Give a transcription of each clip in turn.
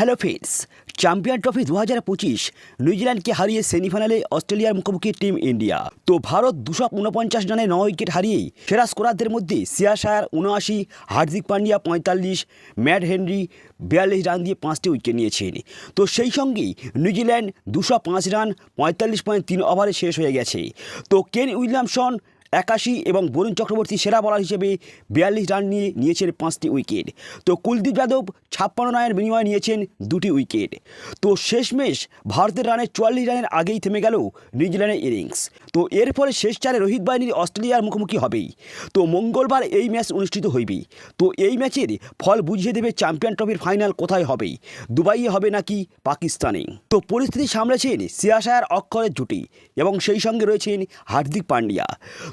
Hello friends champion trophy দু হাজার পঁচিশ, নিউজিল্যান্ডকে হারিয়ে সেমিফাইনালে অস্ট্রেলিয়ার মুখোমুখি টিম ইন্ডিয়া। তো ভারত দুশো উনপঞ্চাশ রানে ন উইকেট হারিয়েই সেরা স্কোরারদের মধ্যে সিয়াশায়ার উনআশি হার্দিক পান্ডিয়া পঁয়তাল্লিশ ম্যাট হেনরি বিয়াল্লিশ রান দিয়ে পাঁচটি উইকেট নিয়েছেন। তো সেই সঙ্গেই নিউজিল্যান্ড দুশো পাঁচ রান, পঁয়তাল্লিশ পয়েন্ট তিন ওভারে শেষ হয়ে গেছে। তো কেন উইলিয়ামসন একাশি এবং বরুণ চক্রবর্তী সেরা বলার হিসেবে বিয়াল্লিশ রান নিয়ে নিয়েছেন পাঁচটি উইকেট তো কুলদীপ যাদব ছাপ্পান্ন রানের বিনিময়ে নিয়েছেন দুটি উইকেট তো শেষমেশ ভারতের রানে চুয়াল্লিশ রানের আগেই থেমে গেল নিউজিল্যান্ডের ইনিংস তো এর ফলে শেষ চারে রোহিত বাহিনীর অস্ট্রেলিয়ার মুখোমুখি হবেই। তো মঙ্গলবার এই ম্যাচ অনুষ্ঠিত হইবে। তো এই ম্যাচের ফল বুঝিয়ে দেবে চ্যাম্পিয়ন ট্রফির ফাইনাল কোথায় হবে দুবাইয়ে হবে নাকি পাকিস্তানে? তো পরিস্থিতি সামলেছেন সিয়াশায়ার অক্ষরের জুটি এবং সেই সঙ্গে রয়েছেন হার্দিক পান্ডিয়া।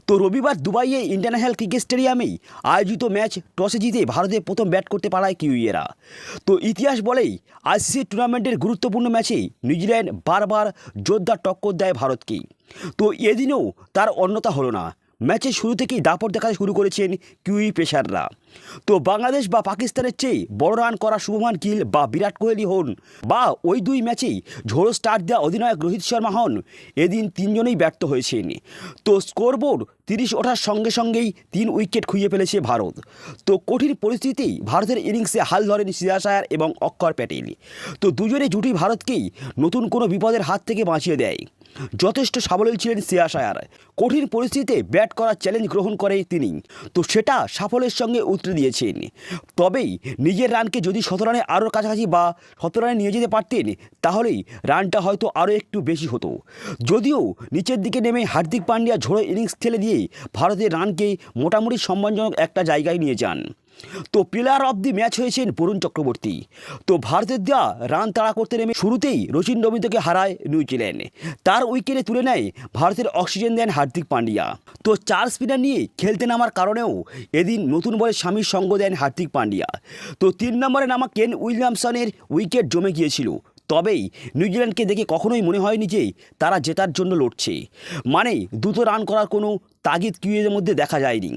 তো রবিবার দুবাইয়ে ইন্টারন্যাশনাল ক্রিকেট স্টেডিয়ামেই আয়োজিত ম্যাচ টসে জিতে ভারতে প্রথম ব্যাট করতে পারায় কিউইয়েরা। তো ইতিহাস বলেই আইসিসি টুর্নামেন্টের গুরুত্বপূর্ণ ম্যাচে নিউজিল্যান্ড বারবার জোরদার টক্কর দেয় ভারতকে। তো এদিনও তার অন্যতা হলো না। ম্যাচের শুরু থেকেই দাপট দেখাতে শুরু করেছেন কিউই পেশাররা তো বাংলাদেশ বা পাকিস্তানের চেয়ে বড় রান করা শুভমান গিল বা বিরাট কোহলি হন বা ওই দুই ম্যাচেই ঝোড়ো স্টার্ট দেওয়া অধিনায়ক রোহিত শর্মা হন, এদিন তিনজনেই ব্যর্থ হয়েছেন। তো স্কোরবোর্ড তিরিশ ওঠার সঙ্গে সঙ্গেই তিন উইকেট খুইয়ে ফেলেছে ভারত। তো কঠিন পরিস্থিতিতেই ভারতের ইনিংসে হাল ধরেন সিয়াশায়ার এবং অক্ষর প্যাটেল। তো দুজনে জুটি ভারতকেই নতুন কোনো বিপদের হাত থেকে বাঁচিয়ে দেয়। যথেষ্ট সাবলীল ছিলেন সিয়াশায়ার কঠিন পরিস্থিতিতে ব্যাট করার চ্যালেঞ্জ গ্রহণ করে তিনি। তো সেটা সাফল্যের সঙ্গে উতরে দিয়েছেন। তবেই নিজের রানকে যদি শত রানে আরও কাছাকাছি বা শত রানে নিয়ে যেতে পারতেন, তাহলেই রানটা হয়তো আরও একটু বেশি হতো। যদিও নিচের দিকে নেমে হার্দিক পান্ডিয়া ঝোড়ো ইনিংস খেলে দিয়ে ভারতের রানকে মোটামুটি সম্মানজনক একটা জায়গায় নিয়ে যান। তো প্লেয়ার অফ দি ম্যাচ হয়েছেন বরুণ চক্রবর্তী। তো ভারতের দেওয়া রান তাড়া করতে নেমে শুরুতেই রচিন রবীন্দ্রকে হারায় নিউজিল্যান্ড তার উইকেটে তুলে নেয় ভারতের অক্সিজেন দেন হার্দিক পান্ডিয়া। তো চার স্পিনার নিয়ে খেলতে নামার কারণেও এদিন নতুন বলে স্বামীর সঙ্গ দেন হার্দিক পান্ডিয়া। তো তিন নম্বরে নামা কেন উইলিয়ামসনের উইকেট জমে গিয়েছিল। তবেই নিউজিল্যান্ডকে দেখে কখনোই মনে হয়নি যে তারা জেতার জন্য লড়ছে। মানে দ্রুত রান করার কোনো তাগিদ কিউয়ের মধ্যে দেখা যায়নি।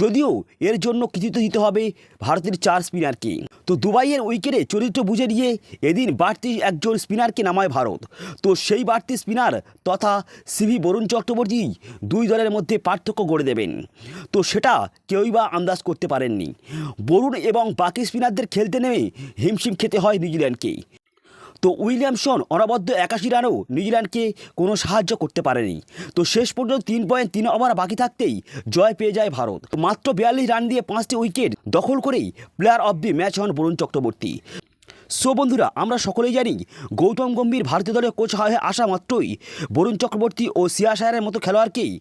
যদিও এর জন্য কৃতিত্ব দিতে হবে ভারতের চার স্পিনারকে। তো দুবাইয়ের উইকেটে চরিত্র বুঝে নিয়ে এদিন বাড়তি একজন স্পিনারকে নামায় ভারত। তো সেই বাড়তি স্পিনার তথা সিভি বরুণ চক্রবর্তী দুই দলের মধ্যে পার্থক্য গড়ে দেবেন। তো সেটা কেউই বা আন্দাজ করতে পারেননি। বরুণ এবং বাকি স্পিনারদের খেলতে নেমে হিমশিম খেতে হয় নিউজিল্যান্ডকে তো উইলিয়ামসন অনবদ্য একাশি রানও নিউজিল্যান্ডকে কোনো সাহায্য করতে পারেনি। তো শেষ পর্যন্ত তিন পয়েন্ট তিন ওভার বাকি থাকতেই জয় পেয়ে যায় ভারত। মাত্র বিয়াল্লিশ রান দিয়ে পাঁচটি উইকেট দখল করেই প্লেয়ার অফ দি ম্যাচ হন বরুণ চক্রবর্তী। সো বন্ধুরা, আমরা সকলেই জানি গৌতম গম্ভীর ভারতীয় দলের কোচ হয়ে আসা মাত্রই বরুণ চক্রবর্তী ও সিয়াশায়ারের মতো খেলোয়াড়কেই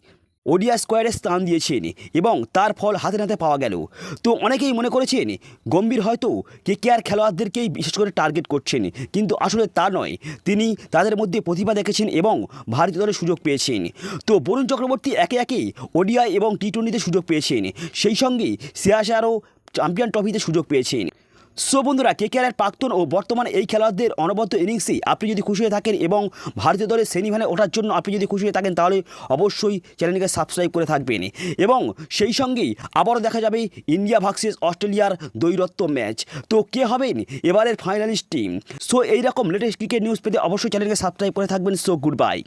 ওডিয়া স্কোয়ারে স্থান দিয়েছেন এবং তার ফল হাতে নাতে পাওয়া গেল। তো অনেকেই মনে করেছেন, গম্ভীর হয়তো কে কে আর খেলোয়াড়দেরকেই বিশেষ করে টার্গেট করছেন, কিন্তু আসলে তা নয়। তিনি তাদের মধ্যে প্রতিভা দেখেছেন এবং ভারতীয় দলে সুযোগ পেয়েছেন। তো বরুণ চক্রবর্তী একে একে ওডিআই এবং টি টোয়েন্টিতে সুযোগ পেয়েছেন। সেই সঙ্গে সিয়াশারও চ্যাম্পিয়ন ট্রফিতে সুযোগ পেয়েছেন। সো বন্ধুরা কে কেয়ারের প্রাক্তন ও বর্তমান এই খেলোয়াড়দের অনবদ্য ইনিংসে আপনি যদি খুশি হয়ে থাকেন এবং ভারতীয় দলের সেমিফাইনালে ওঠার জন্য আপনি যদি খুশি হয়ে থাকেন, তাহলে অবশ্যই চ্যানেলটিকে সাবস্ক্রাইব করে থাকবেন। এবং সেই সঙ্গেই আবারও দেখা যাবে ইন্ডিয়া ভার্সেস অস্ট্রেলিয়ার দৈরত্ব ম্যাচ। তো কে হবেন এবারের ফাইনালিস্ট টিম সো এইরকম লেটেস্ট ক্রিকেট নিউজ পেতে অবশ্যই চ্যানেলকে সাবস্ক্রাইব করে থাকবেন। So good bye